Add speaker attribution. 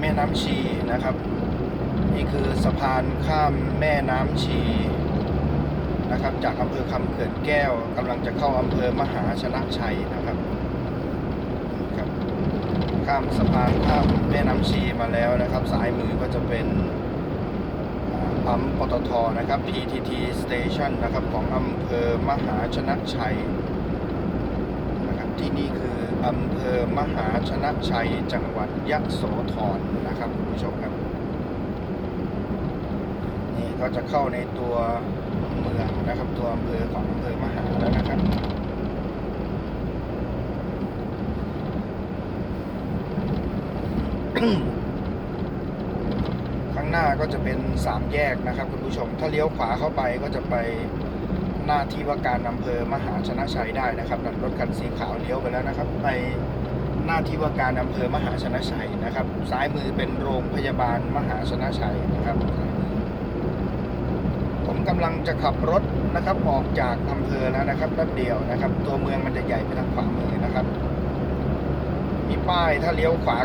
Speaker 1: แม่น้ำชีนะครับ นี่คือสะพานข้ามแม่น้ำชีนะครับ จากอำเภอคำเขื่อนแก้วกำลังจะเข้าอำเภอมหาชนะชัยนะครับครับ ข้ามสะพานข้ามแม่น้ำชีมาแล้วนะครับซ้ายมือก็จะเป็นปั๊มปตทนะครับ PTT Station นะครับของอำเภอมหาชนะชัยนะครับที่นี่คือ อำเภอมหาชนะชัย จังหวัดยะโสธรนะครับคุณผู้ชมครับ นี่ก็จะเข้าในตัวเมืองนะครับ ตัวอำเภอของอำเภอมหาแล้วนะครับข้างหน้าก็จะเป็นสามแยกนะครับคุณผู้ชม ถ้าเลี้ยวขวาเข้าไปก็จะไป หน้าที่ว่าการอำเภอมหาชนะชัยได้นะครับนั่นรถคันสีขาวเลี้ยวไปแล้วนะครับ ไปหน้าที่ว่าการอำเภอมหาชนะชัยนะครับ ซ้ายมือเป็นโรงพยาบาลมหาชนะชัยนะครับ ผมกำลังจะขับรถนะครับออกจากอำเภอแล้วนะครับแป๊บเดียวนะครับ ตัวเมืองมันจะใหญ่ไปทางขวามือนะครับ มีป้ายถ้าเลี้ยวขวา